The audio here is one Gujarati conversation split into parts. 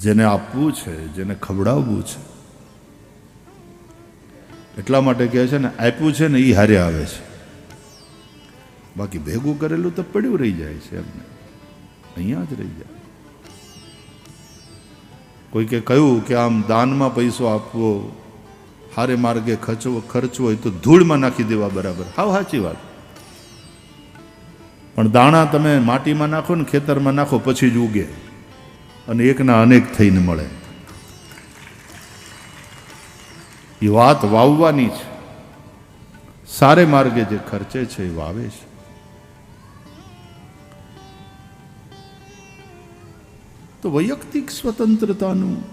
જેને આપવું છે, જેને ખવડાવવું છે. એટલા માટે કહે છે ને, આપ્યું છે ને એ હારે આવે છે. બાકી ભેગું કરેલું તો પડ્યું રહી જાય છે એમને. અહીંયા જ રહી જાય. કોઈકે કહ્યું કે આમ દાનમાં પૈસો આપવો, હારે માર્ગે ખર્ચવો ખર્ચવો હોય તો ધૂળમાં નાખી દેવા બરાબર. હાવ સાચી વાત. પણ દાણા તમે માટીમાં નાખો ને ખેતરમાં નાખો, પછી જ ઉગે. અને એકના અનેક થઈને મળે. એ વાત વાવવાની છે. સારે માર્ગે જે ખર્ચે છે એ વાવે છે. તો વૈયક્તિક સ્વતંત્રતાનું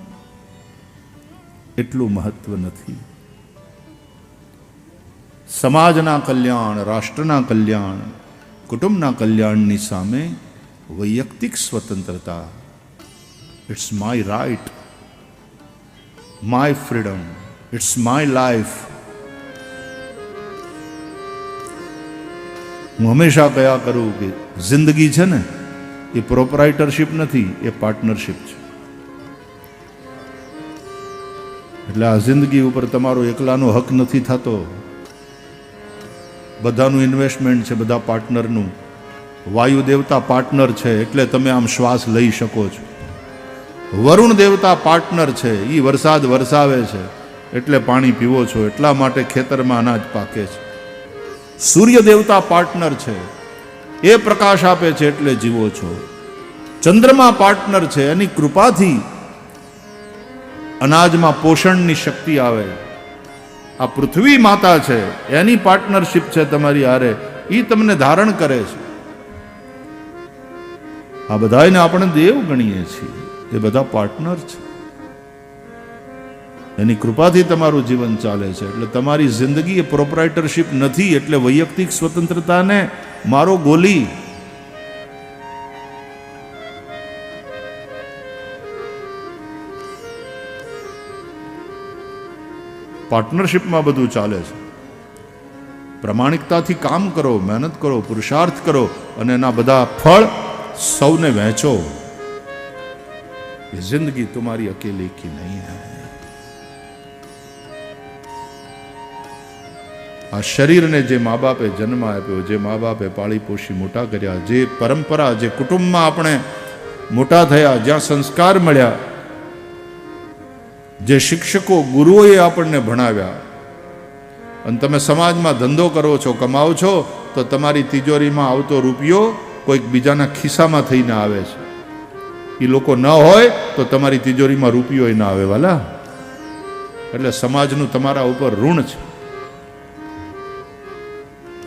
એટલું મહત્વ નથી. સમાજના કલ્યાણ, રાષ્ટ્રના કલ્યાણ, કુટુંબના કલ્યાણની સામે વૈયક્તિક સ્વતંત્રતા it's my right my freedom it's my life હું હંમેશા કયા કરું કે જિંદગી છે ને, એ પ્રોપરાઇટરશિપ નથી, એ પાર્ટનરશિપ છે. એટલે આ જિંદગી ઉપર તમારો એકલાનો હક નથી થતો. બધાનું ઇન્વેસ્ટમેન્ટ છે, બધા પાર્ટનરનું વાયુ દેવતા પાર્ટનર છે, એટલે તમે આમ શ્વાસ લઈ શકો છો. વરુણ દેવતા પાર્ટનર છે એ વરસાદ વરસાવે છે, એટલે પાણી પીવો છો, એટલા માટે ખેતરમાં અનાજ પાકે છે. સૂર્ય દેવતા પાર્ટનર છે, એ પ્રકાશ આપે છે, એટલે જીવો છો. ચંદ્રમા પાર્ટનર છે, એની કૃપાથી અનાજમાં પોષણની શક્તિ આવે. આ પૃથ્વી માતા છે, એની પાર્ટનરશિપ છે તમારી હારે એ તમને ધારણ કરે છે. આ બધાને આપણે દેવ ગણીએ છીએ. એ બધા પાર્ટનર છે. એની કૃપાથી તમારું જીવન ચાલે છે. એટલે તમારી જિંદગી એ પ્રોપરાઇટરશીપ નથી, એટલે વૈયક્તિક સ્વતંત્રતાને મારો ગોલી. પાર્ટનરશિપમાં બધું ચાલે છે. પ્રમાણિકતાથી કામ કરો, મહેનત કરો, પુરુષાર્થ કરો અને એના બધા ફળ સૌને વહેંચો. ये जिंदगी तुम्हारी अकेले की नहीं है આ શરીરને જે મા બાપે જન્મ આપ્યો જે મા બાપે પાળી પોષી મોટા કર્યા જે પરંપરા જે કુટુંબમાં આપણે મોટા થયા જ્યાં સંસ્કાર મળ્યા જે શિક્ષકો ગુરુઓએ આપણને ભણાવ્યા અને તમે સમાજમાં ધંધો કરો છો કમાવો છો તો તમારી તિજોરીમાં આવતો રૂપિયો કોઈક બીજાના ખિસ્સામાં થઈને આવે છે એ લોકો ન હોય તો તમારી તિજોરીમાં રૂપિયો ના આવે, વાલા. એટલે સમાજનું તમારા ઉપર ઋણ છે.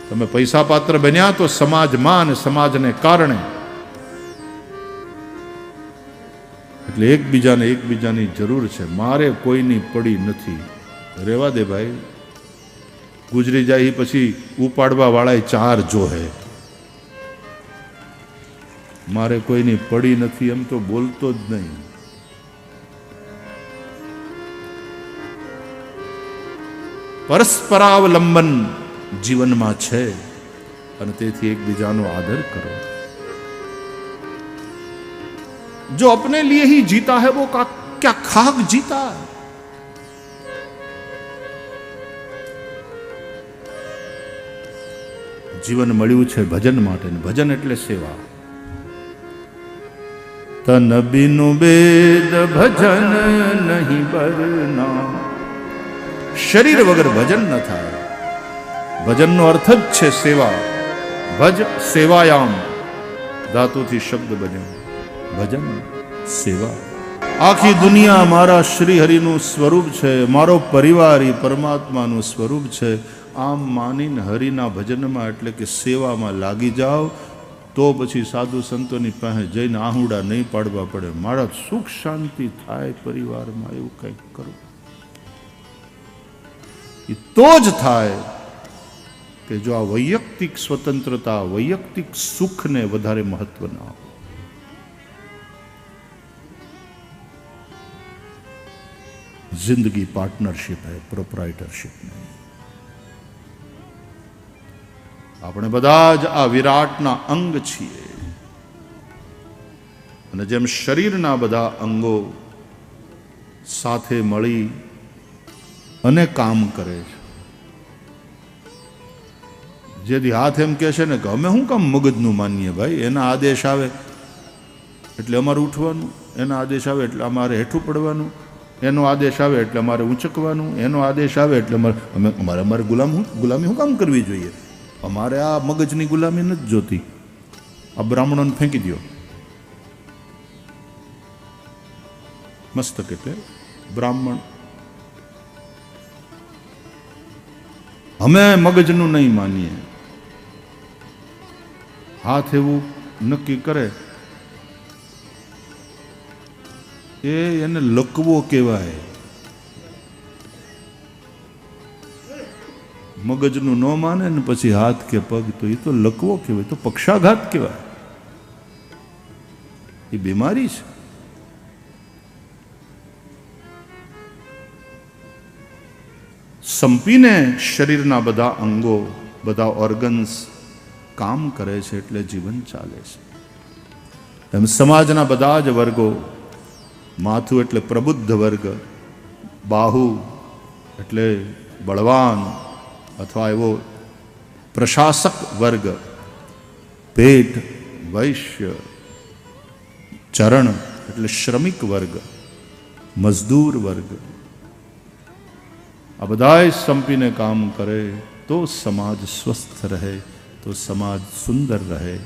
તમે પૈસા પાત્ર બન્યા તો સમાજમાં અને સમાજને કારણે. એટલે એકબીજાને એકબીજાની જરૂર છે. મારે કોઈની પડી નથી. રેવા દે ભાઈ. ગુજરી જાય પછી ઉપાડવા વાળા ચાર જોહે મારે કોઈની પડી નથી, એમ તો બોલતો જ નહીં. પરસ્પરાવલંબન જીવનમાં છે, અને તેથી એકબીજાનો આદર કરો. જો અપને લીએ હી જીતા હૈ, વો ક્યા ખાક જીતા જીવન મળ્યું છે ભજન માટે ભજન એટલે સેવા. તન બિનુ બેદ ભજન નહીં બરના શરીર વગર ભજન ન થાય ભજનનો અર્થ જ છે સેવા। ભજ સેવાયામ। ધાતુથી શબ્દ બન્યો। ભજન સેવા। આખી દુનિયા મારા શ્રી હરિનું સ્વરૂપ છે, મારો પરિવાર એ પરમાત્માનું સ્વરૂપ છે. આમ માનીને હરિના ભજનમાં એટલે કે સેવામાં લાગી જાઓ તો પછી સાધુ સંતોની પાસે જઈને આહુડા નહીં પાડવા પડે. મારા સુખ શાંતિ થાય પરિવારમાં એવું કંઈક કરો. એ તો જ થાય કે જો આ વૈયક્તિક સ્વતંત્રતા, વૈયક્તિક સુખને વધારે મહત્વ ના આપો જિંદગી પાર્ટનરશિપ હૈ પ્રોપરાઇટરશિપ નહીં આપણે બધા જ આ વિરાટના અંગ છીએ. અને જેમ શરીરના બધા અંગો સાથે મળી અને કામ કરે છે. જેથી હાથ એમ કહે છે ને કે અમે શું કામ મગજનું માનીએ ભાઈ? એના આદેશ આવે. એટલે અમારે ઉઠવાનું, એના આદેશ આવે એટલે અમારે હેઠું પડવાનું, એનો આદેશ આવે એટલે અમારે ઊંચકવાનું, એનો આદેશ આવે એટલે અમારે અમે અમારે અમારે ગુલામ ગુલામી શું કામ કરવી જોઈએ? અમારે આ મગજની ગુલામી નથી જોતી. આ બ્રાહ્મણોને ફેંકી દો મસ્તક એટલે બ્રાહ્મણ. અમે મગજનું નહીં માનીએ. હાથ એવું નક્કી કરે. એ એને લકવો કહેવાય. મગજનું ન માને ને પછી હાથ કે પગ, તો એ તો લકવો કહેવાય તો પક્ષાઘાત કહેવાય. એ બીમારી છે. સંપીને શરીરના બધા અંગો, બધા ઓર્ગન્સ કામ કરે છે એટલે જીવન ચાલે છે. એમ સમાજના બધા જ વર્ગો, માથું એટલે પ્રબુદ્ધ વર્ગ, બાહુ એટલે બળવાન અથવા એવો પ્રશાસક વર્ગ, પેટ, વૈશ્ય, ચરણ એટલે શ્રમિક વર્ગ, મજદૂર વર્ગ, આ બધાએ સંપીને કામ કરે તો સમાજ સ્વસ્થ રહે, તો સમાજ સુંદર રહે.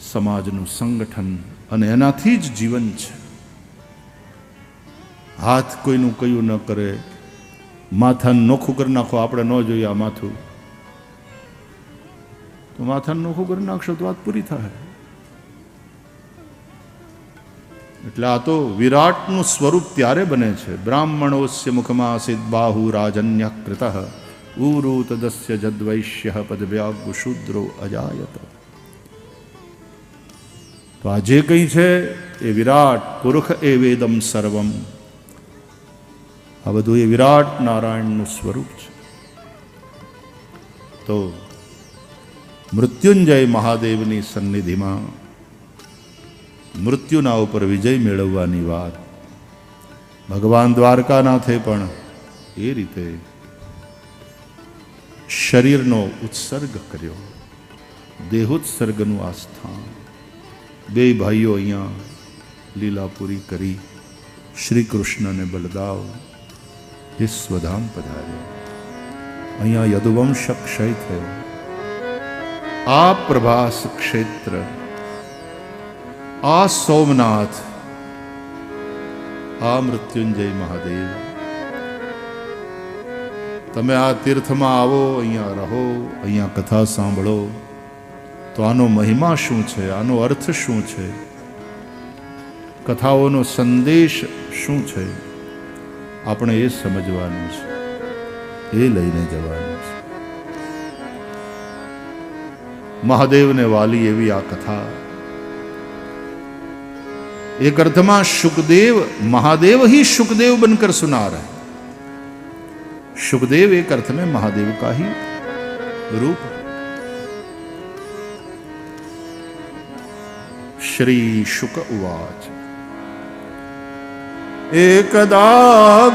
સમાજનું સંગઠન અને એનાથી જ જીવન છે. હાથ કોઈનું કયું ન કરે માથાને નોખું કરી નાખો, આપણે ન જોઈએ આ માથું. તો માથાને નોખું કરી નાખશો તો વાત પૂરી થાય. એટલે આ તો વિરાટનું સ્વરૂપ ત્યારે બને છે. બ્રાહ્મણોસ્ય મુખમાસિત બાહુ રાજન્ય કૃત. ઉરુ તદસ્ય જદ્વૈશ્ય પદવ્યાગુ શૂદ્રો અજાયત. તો આ જે કંઈ છે એ વિરાટ પુરુષ એ વેદમ સર્વમ. આ બધું એ વિરાટ નારાયણનું સ્વરૂપ છે તો મૃત્યુંજય મહાદેવની સન્નિધિમાં મૃત્યુના ઉપર વિજય મેળવવાની વાત ભગવાન દ્વારકાનાથે પણ એ રીતે શરીરનો ઉત્સર્ગ કર્યો દેહોત્સર્ગનું આ સ્થાન બે ભાઈઓ અહીંયા લીલા પૂરી કરી શ્રી કૃષ્ણને બલદાવ એ સ્વધામ પધાર્યા અહીંયા યદુવંશ ક્ષય થયો આ પ્રભાસ ક્ષેત્ર આ સોમનાથ આ મૃત્યુંજય મહાદેવ તમે આ તીર્થમાં આવો, અહીંયા રહો, અહીંયા કથા સાંભળો, તો આનો મહિમા શું છે? આનો અર્થ શું છે? કથાઓનો સંદેશ શું છે? આપણે એ સમજવાનું છે એ લઈને જવાનું છે મહાદેવને વાલી એવી આ કથા एक अर्थ में सुखदेव महादेव ही सुखदेव बनकर सुना रहे सुखदेव एक अर्थ में महादेव का ही रूप श्री शुक उवाच एकदा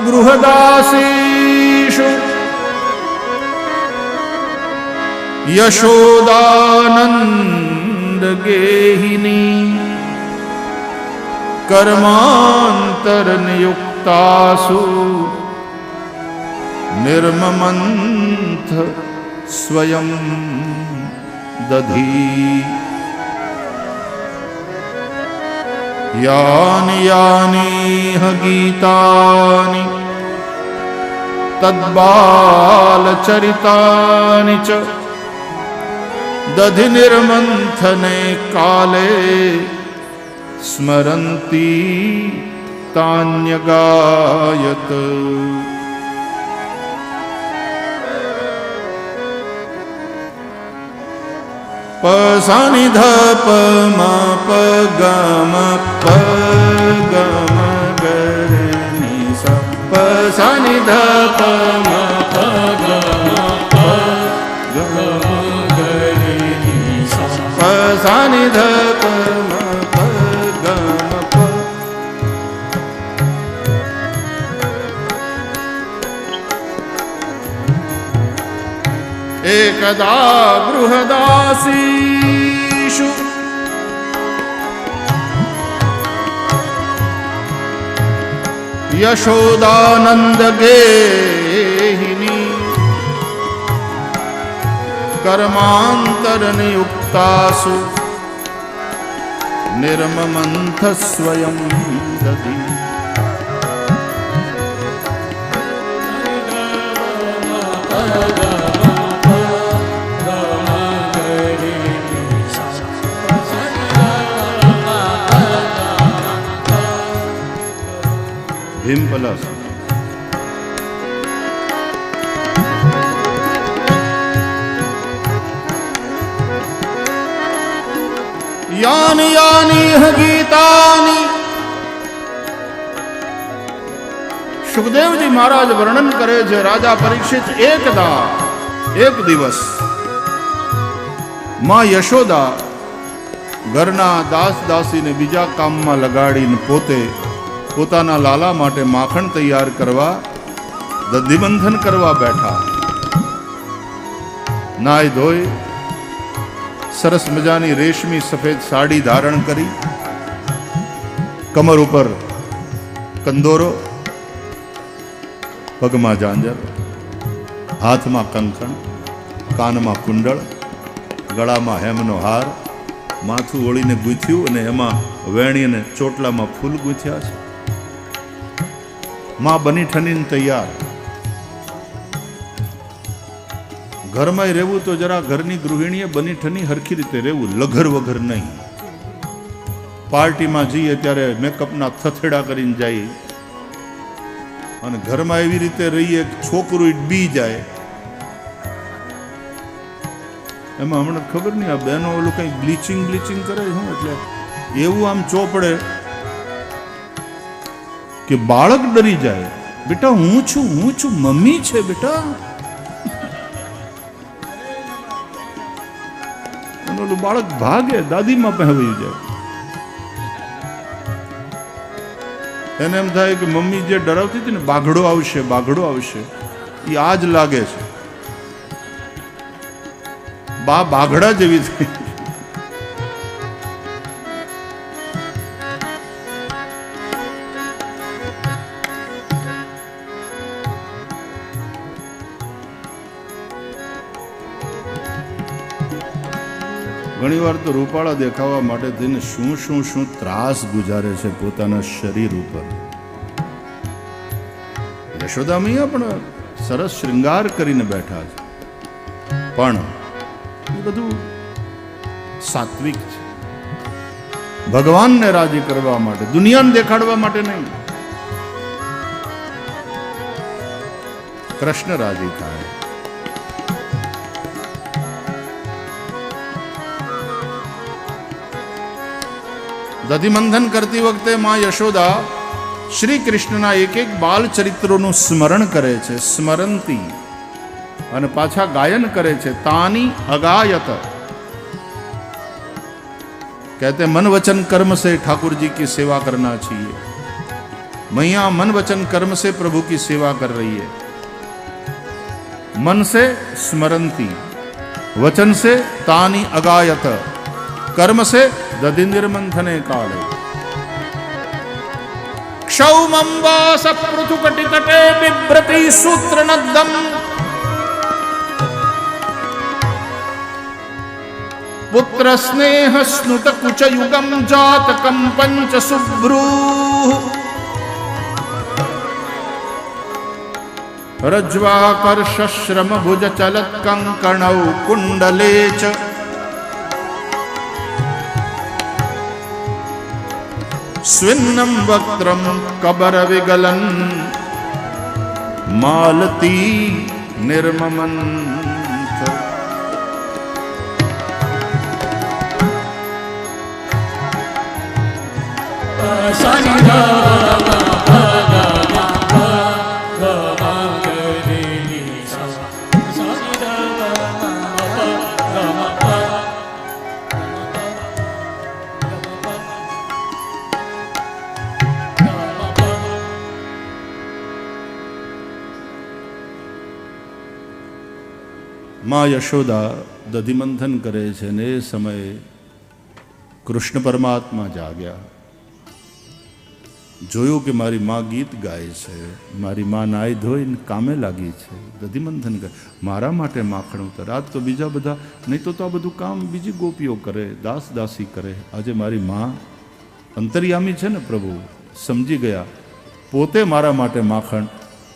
गृहदासीषु यशोदानन्द गेहिनी कर्मान्तरनियुक्तासु निर्ममन्थ स्वयं दधी यानि यानीह गीतानि तद्बालचरितानि च दधि निर्मन्थने काले स्मरन्ती तान्यगायत પસાની ધપ મા પ ગમ પ ગમ ગરે ની સ પસાની ધપ મા પ ગમ પ ગમ ગરે ની સ પસાની ધપ એકદા બૃહદાસીષુ યશોદાનંદ ગેહિની કર્માંતર નિયુક્તાસુ નિર્મમંથ ભીમ સુખદેવજી મહારાજ વર્ણન કરે છે રાજા પરીક્ષિત એકદા એક દિવસમાં યશોદા ઘરના દાસ દાસીને બીજા કામમાં લગાડીને પોતે પોતાના લાલા માટે માખણ તૈયાર કરવા, દધિબંધન કરવા બેઠા. નાય ધોઈ, સરસ મજાની રેશમી સફેદ સાડી ધારણ કરી, કમર ઉપર કંદોરો, પગમાં જાંજર હાથમાં કંકણ, કાનમાં કુંડળ, ગળામાં હેમનો હાર, માથું ઓળીને ગૂંથ્યું અને એમાં વેણી અને ચોટલામાં ફૂલ ગૂંથ્યા છે. માં બની ઠનીને તૈયાર. ઘરમાં રહેવું તો જરા ઘરની ગૃહિણીએ બની ઠની હરખી રીતે રહેવું, લઘર વગર નહીં. પાર્ટીમાં જઈએ ત્યારે મેકઅપના થથેડા કરીને જઈએ અને ઘરમાં એવી રીતે રહીએ છોકરું બી જાય. એમાં હમણાં ખબર નહીં, આ બહેનો ઓલું કંઈ બ્લીચિંગ બ્લીચિંગ કરે શું એટલે એવું આમ ચોપડે. કે બાળક ડરી જાય. બેટા, હું છું હું છું, મમ્મી છે બેટા. બાળક ભાગે, દાદીમાં પહેરવી જાય. એને એમ થાય કે મમ્મી જે ડરાવતી હતી ને, બાઘડો આવશે બાઘડો આવશે એ આજ લાગે છે. બા બાઘડા જેવી થઈ. ઘણીવાર તો રૂપાળા દેખાવા માટે થઈને શું શું શું ત્રાસ ગુજારે છે પોતાના શરીર ઉપર. યશોદામૈયા પણ સરસ શ્રૃંગાર કરીને બેઠા છે. પણ એ બધું સાત્વિક છે. ભગવાનને રાજી કરવા માટે, દુનિયાને દેખાડવા માટે નહીં. કૃષ્ણ રાજી થાય. દધિમંથન કરતી વખતે મા યશોદા શ્રી કૃષ્ણના એક એક બાલ ચરિત્રોનું સ્મરણ કરે છે, સ્મરંતી. અને પાછા ગાયન કરે છે, તાની અગાયત. કહેતે, મન વચન કર્મ સે ઠાકુરજી કી સેવા કરના છીએ. મૈયા મન વચન કર્મ સે પ્રભુ કી સેવા કર રહી હૈ. મન સે સ્મરંતી, વચન સે તાની અગાયત, કર્મ સે दधिनिर्मन्थने काले क्षौमम्बासपृथुकटितटे बिभ्रति सूत्रनद्दम् पुत्रस्नेहस्नुतकुचयुगं जातकं पञ्चसुभ्रूः। रज्ज्वाकर्षश्रमभुजचलत्कङ्कणौ कुंडले च સ્વિન્નમ વક્ત્રમ કબર વિગલન. માલતી નિર્મમન. સાનિધા માં યશોદા દધિમંથન કરે છે ને એ સમયે કૃષ્ણ પરમાત્મા જાગ્યા. જોયું કે મારી માં ગીત ગાય છે, મારી માં નાઈ ધોઈને કામે લાગી છે, દધિમંથન કરે. મારા માટે માખણ ઉતર. તો બીજા બધા, નહીં તો તો આ બધું કામ બીજી ગોપીઓ કરે, દાસ દાસી કરે. આજે મારી માં અંતર્યામી છે ને પ્રભુ, સમજી ગયા. પોતે મારા માટે માખણ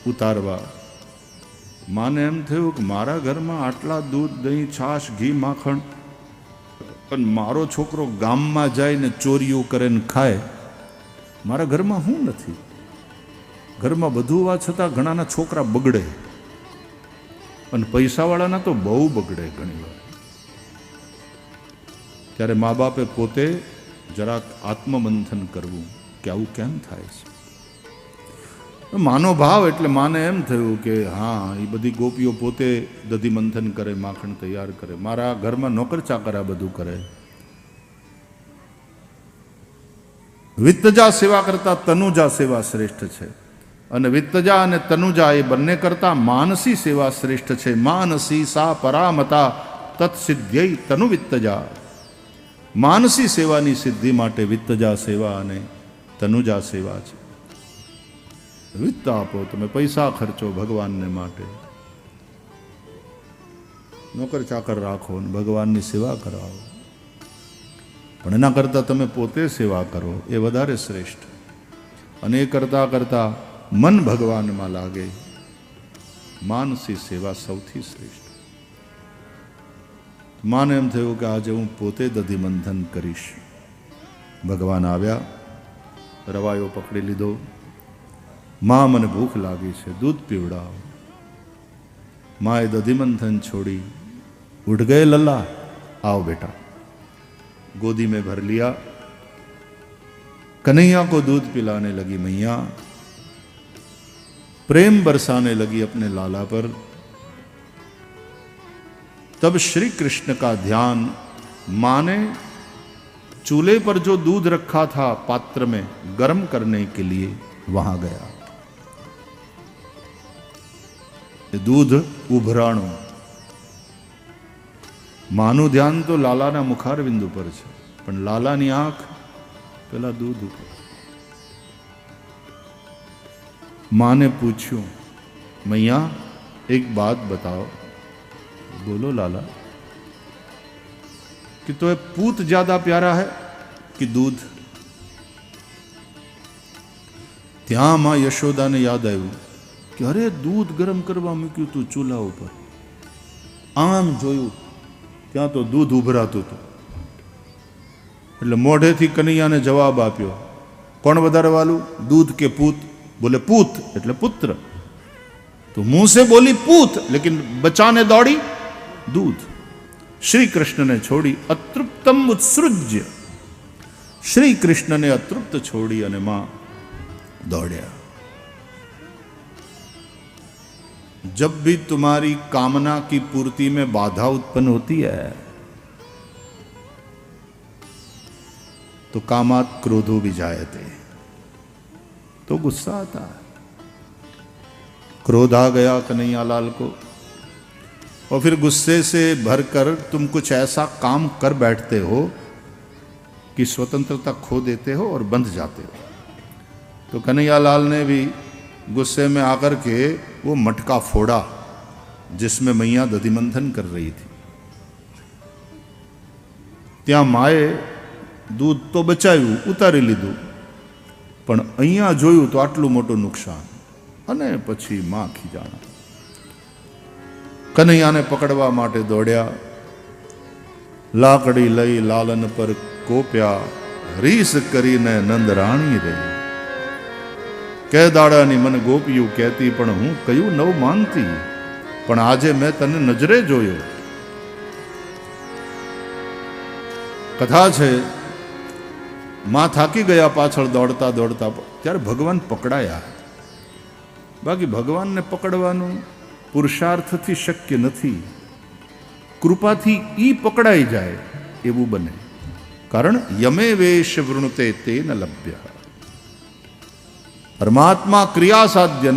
ઉતારવા માને એમ થયું કે મારા ઘરમાં આટલા દૂધ, દહીં, છાશ, ઘી, માખણ. પણ મારો છોકરો ગામમાં જાય ને ચોરીઓ કરે ને ખાય. મારા ઘરમાં હું નથી? ઘરમાં બધું હોવા છતાં ઘણાના છોકરા બગડે. અને પૈસાવાળાના તો બહુ બગડે ઘણી વાર ત્યારે મા બાપે પોતે જરાક આત્મમંથન કરવું કે આવું કેમ થાય છે? માનો ભાવ એટલે માને એમ થયું કે હા, એ બધી ગોપીઓ પોતે દધી મંથન કરે, માખણ તૈયાર કરે, મારા ઘરમાં નોકર ચાકર બધું કરે. વિત્તજા સેવા કરતા તનુજા સેવા શ્રેષ્ઠ છે. અને વિત્તજા અને તનુજા એ બંને કરતા માનસી સેવા શ્રેષ્ઠ છે. માનસી સા પરામતા તત્સિદ્ધ્ય તનુ વિત્તજા. માનસી સેવાની સિદ્ધિ માટે વિત્તજા સેવા અને તનુજા સેવા છે. વિત્ત આપો, તમે પૈસા ખર્ચો ભગવાનને માટે. નોકર ચાકર રાખો અને ભગવાનની સેવા કરાવો. પણ એના કરતાં તમે પોતે સેવા કરો, એ વધારે શ્રેષ્ઠ. અને એ કરતાં કરતાં મન ભગવાનમાં લાગે. માનસી સેવા સૌથી શ્રેષ્ઠ. માને એમ થયું કે આજે હું પોતે દધિમંથન કરીશ. ભગવાન આવ્યા, રવાયો પકડી લીધો. માં મને ભૂખ લાગી છે દૂધ પીવડાવ માએ દધિમંથન છોડી उठ गए लल्ला आओ बेटा गोदी में भर लिया कन्हैया को दूध पिलाने लगी मैया प्रेम बरसाने लगी अपने लाला पर तब श्री कृष्ण का ध्यान माने चूल्हे पर जो दूध रखा था पात्र में गर्म करने के लिए वहां गया એ દૂધ ઉભરાણું. માનું ધ્યાન તો લાલાના મુખાર બિંદુ પર છે, પણ લાલાની આંખ પેલા દૂધ ઉપર. માને પૂછ્યું, મૈયા, એક વાત બતાવો. બોલો લાલા, કે તો એ પૂત જ્યાદા પ્યારા હે કે દૂધ? ત્યાં માં યશોદાને યાદ આવ્યું. કે અરે દૂધ ગરમ કરવા મૂક્યું હતું ચૂલા ઉપર? આમ જોયું, ત્યાં તો દૂધ ઉભરાતું હતું. એટલે મોઢેથી કનૈયાને જવાબ આપ્યો, કોણ વધારે વાલું દૂધ કે પૂત? બોલે, પૂત. એટલે પુત્ર. તો મુંહ બોલી, પૂત. લેકિન બચાને દોડી, દૂધ. શ્રી કૃષ્ણને છોડી અતૃપ્તમ ઉત્સૃજ્ય. શ્રી કૃષ્ણને અતૃપ્ત છોડી અને માં દોડ્યા. जब भी तुम्हारी कामना की पूर्ति में बाधा उत्पन्न होती है तो कामात क्रोधो भी जायते तो गुस्सा आता है। क्रोध आ गया कन्हैया लाल को, और फिर गुस्से से भरकर तुम कुछ ऐसा काम कर बैठते हो कि स्वतंत्रता खो देते हो और बंध जाते हो। तो कन्हैयालाल ने भी गुस्से में आकर के वो मटका फोड़ा जिसमें मैया दधिमंथन कर रही थी ત્યાં માએ દૂધ તો બચાવ્યું ઉતારી લીધું પણ અહીંયા જોયું તો આટલું મોટું નુકસાન અને પછી માં ખીજાણા કનૈયાને પકડવા માટે દોડ્યા લાકડી લઈ લાલન પર કોપ્યા રીસ કરીને નંદરાણી રહી કે દાડાની મને ગોપીયું કહેતી, પણ હું કયું નવ માનતી? પણ આજે મેં તને નજરે જોયો. કથા છે, માં થાકી ગયા પાછળ દોડતા દોડતા, ત્યારે ભગવાન પકડાયા. બાકી ભગવાનને પકડવાનું પુરુષાર્થથી શક્ય નથી. કૃપાથી ઈ પકડાઈ જાય એવું બને. કારણ યમે વેશ વૃણતે તે ન લભ્ય. પરમાત્મા ક્રિયા